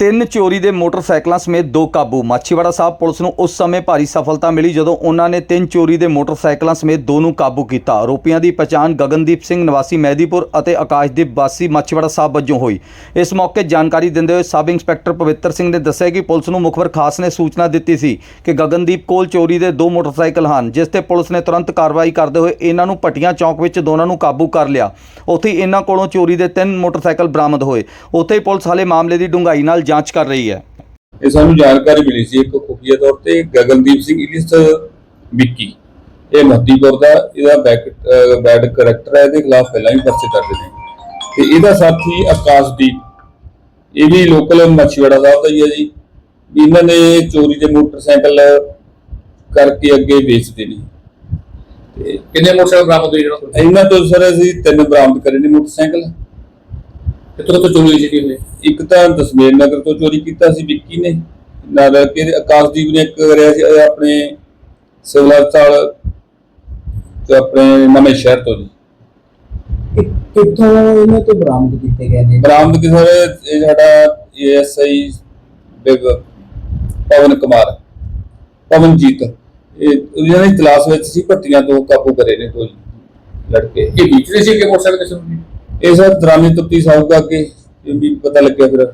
ਤਿੰਨ ਚੋਰੀ ਦੇ ਮੋਟਰਸਾਈਕਲਾਂ ਸਮੇਤ ਦੋ ਕਾਬੂ। ਮਾਛੀਵਾੜਾ ਸਾਹਿਬ ਪੁਲਿਸ ਨੂੰ ਉਸ ਸਮੇਂ ਭਾਰੀ ਸਫਲਤਾ ਮਿਲੀ ਜਦੋਂ ਉਹਨਾਂ ਨੇ ਤਿੰਨ ਚੋਰੀ ਦੇ ਮੋਟਰਸਾਈਕਲਾਂ ਸਮੇਤ ਦੋ ਨੂੰ ਕਾਬੂ ਕੀਤਾ। ਆਰੋਪੀਆਂ ਦੀ ਪਛਾਣ ਗਗਨਦੀਪ ਸਿੰਘ, ਨਿਵਾਸੀ ਮਹਿਦੀਪੁਰ ਅਤੇ ਆਕਾਸ਼ਦੀਪ ਵਾਸੀ ਮਾਛੀਵਾੜਾ ਸਾਹਿਬ ਵਜੋਂ ਹੋਈ। ਇਸ ਮੌਕੇ ਜਾਣਕਾਰੀ ਦਿੰਦੇ ਹੋਏ ਸਬ ਇੰਸਪੈਕਟਰ ਪਵਿੱਤਰ ਸਿੰਘ ਨੇ ਦੱਸਿਆ ਕਿ ਪੁਲਿਸ ਨੂੰ ਮੁਖਬਰ ਖਾਸ ਨੇ ਸੂਚਨਾ ਦਿੱਤੀ ਸੀ ਕਿ ਗਗਨਦੀਪ ਕੋਲ ਚੋਰੀ ਦੇ ਦੋ ਮੋਟਰਸਾਈਕਲ ਹਨ, ਜਿਸ ਤੇ ਪੁਲਿਸ ਨੇ ਤੁਰੰਤ ਕਾਰਵਾਈ ਕਰਦੇ ਹੋਏ ਇਹਨਾਂ ਨੂੰ ਪਟੀਆਂ ਚੌਕ ਵਿੱਚ ਦੋਨਾਂ ਨੂੰ ਕਾਬੂ ਕਰ ਲਿਆ। ਉੱਥੇ ਇਹਨਾਂ ਕੋਲੋਂ ਚੋਰੀ ਦੇ ਤਿੰਨ ਮੋਟਰਸਾਈਕਲ ਬਰਾਮਦ ਹੋਏ। ਉੱਥੇ ਹੀ ਪੁਲਿਸ ਹਾਲੇ ਮਾਮਲੇ ਦੀ ਡੂੰਘਾਈ ਨਾਲ ਜਾਂਚ ਕਰ ਰਹੀ ਹੈ। ਇਹ ਸਾਨੂੰ ਜਾਣਕਾਰੀ ਮਿਲੀ ਸੀ ਇੱਕ ਖੁਫੀਆ ਤੌਰ ਤੇ ਗਗਨਦੀਪ ਸਿੰਘ ਇਲਿਸ ਵਿੱਕੀ। ਇਹ ਮਹਦੀਪੁਰ ਦਾ ਇਹਦਾ ਬੈਕ ਬੈਡ ਕਰੈਕਟਰ ਹੈ ਇਹਦੇ ਖਿਲਾਫ ਪਹਿਲਾਂ ਵੀ ਪਰਚੇ ਦਰਜ ਨੇ। ਤੇ ਇਹਦਾ ਸਾਥੀ ਆਕਾਸ਼ਦੀਪ ਇਹ ਵੀ ਲੋਕਲ ਮੱਛੀਵਾੜਾ ਸਾਹਿਬ ਦਾ ਹੀ ਹੈ ਜੀ। ਇਹਨਾਂ ਨੇ ਚੋਰੀ ਦੇ ਮੋਟਰਸਾਈਕਲ ਕਰਕੇ ਅੱਗੇ ਵੇਚਦੇ ਨੇ। ਤੇ ਕਿੰਨੇ ਮੋਟਰਸਾਈਕਲ ਬਰਾਮਦ ਹੋਏ ਜਿਹੜਾ ਇਹਨਾਂ ਤੋਂ ਸਰ ਅਸੀਂ ਤਿੰਨ ਬਰਾਮਦ ਕਰੇ ਨੇ ਮੋਟਰਸਾਈਕਲ। ਕਿੱਥੋਂ ਤੋਂ ਚੋਰੀ ਹੋਈ ਸੀ ਇੱਕ ਤਾਂ ਦਸਮੇਰ ਨਗਰ ਤੋਂ ਚੋਰੀ ਕੀਤਾ ਸੀ ਵਿੱਕੀ ਨੇ। ਨਾਲ ਕਿ ਆਕਾਸ਼ਦੀਪ ਨੇ ਇੱਕ ਕਰਿਆ ਸੀ ਆਪਣੇ ਸਿਵਲ ਹਸਪਤਾਲ ਤੇ ਆਪਣੇ ਨਵੇਂ ਸ਼ਹਿਰ ਤੋਂ ਜੀ। ਕਿ- ਕਿੱਥੋਂ ਇਹਨਾਂ ਤੋਂ ਬਰਾਮਦ ਕੀਤੇ ਗਏ ਨੇ? ਬਰਾਮਦ ਕਿਸੇ ਇਹ ਸਾਡਾ ਏਐਸਆਈ ਪਵਨ ਕੁਮਾਰ ਪਵਨਜੀਤ। ਇਹ ਉਹਨਾਂ ਦੀ ਤਲਾਸ਼ ਵਿੱਚ ਸੀ ਭੱਟੀਆਂ ਤੋਂ ਕਾਬੂ ਕਰੇ ਨੇ ਕੋਈ ਲੜਕੇ। ਇਹ ਵੇਚਦੇ ਸੀ ਕਿ ਮੋਟਰਸਾਈਕਲ ਕਿਸੇ ਨੂੰ? ਇਹ ਸਰ ਦਰਾਮੀ ਤਫਤੀਸ਼ ਆਊਗਾ ਅੱਗੇ ਇਹ ਵੀ ਪਤਾ ਲੱਗਿਆ ਫਿਰ।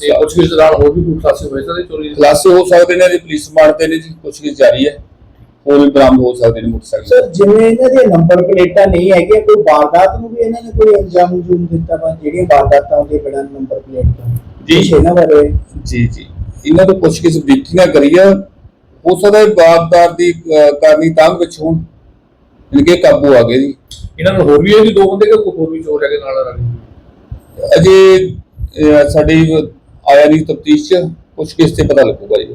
ਤੇ ਕੁਝ ਵੀ ਦੌਰਾਨ ਹੋਰ ਵੀ ਕੋਈ ਖਾਸੇ ਹੋਏ ਸੀ ਚੋਰੀ ਦੇ? ਖੁਲਾਸੇ ਹੋ ਸਕਦੇ ਨੇ ਜੀ ਪੁਲਿਸ ਮਾਰਦੇ ਨੇ ਜੀ ਪੁੱਛਗਿੱਛ ਜਾਰੀ ਹੈ। ਹੋਰ ਵੀ ਬਰਾਮਦ ਹੋ ਸਕਦੇ ਨੇ ਮੋਟਰਸਾਈਕਲ। ਸਰ ਜਿਵੇਂ ਇਹਨਾਂ ਦੇ ਨੰਬਰ ਪਲੇਟਾਂ ਨਹੀਂ ਹੈਗੀਆਂ ਕੋਈ ਵਾਰਦਾਤ ਨੂੰ ਵੀ ਇਹਨਾਂ ਨੇ ਕੋਈ ਅੰਜਾਮ ਅੰਜੂਮ ਦਿੱਤਾ ਵਾ ਜਿਹੜੀਆਂ ਵਾਰਦਾਤਾਂ ਹੁੰਦੀਆਂ ਬਿਨਾਂ ਨੰਬਰ ਪਲੇਟ ਤੋਂ ਜੀ। ਕੁਛ ਇਹਨਾਂ ਬਾਰੇ? ਜੀ ਜੀ। ਇਹਨਾਂ ਤੋਂ ਪੁੱਛਗਿੱਛ ਬਰੀਕੀਆਂ ਕਰੀਏ ਹੋ ਸਕਦਾ ਹੈ ਵਾਰਦਾਤ ਦੀ ਅਹ, ਕਾਰਨੀ ਤਾਂ ਵਿੱਚ ਹੋਣ। ਇਨਕੇ ਕਾਬੂ ਆ ਗਏ ਜੀ। ਇਹਨਾਂ ਨੂੰ ਹੋਰ ਵੀ ਇਹ ਵੀ ਦੋ ਬੰਦੇ ਕਿ ਕੋਈ ਹੋਰ ਵੀ ਚੋਰ ਹੈਗੇ ਨਾਲ ਰਲ ਅਜੇ ਸਾਡੀ ਆਇਆ ਨਹੀਂ ਤਫਤੀਸ਼ ਚ ਪੁੱਛਗਿੱਛ ਤੇ ਪਤਾ ਲੱਗੂਗਾ ਜੀ।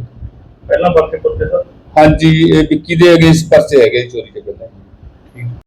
ਪਹਿਲਾਂ ਵਰਤੇ ਪੁੱਤੇ ਸਰ? ਹਾਂਜੀ ਇਹ ਵਿੱਕੀ ਦੇ ਅਗੇਂਸਟ ਪਰਚੇ ਹੈਗੇ ਚੋਰੀ ਦੇ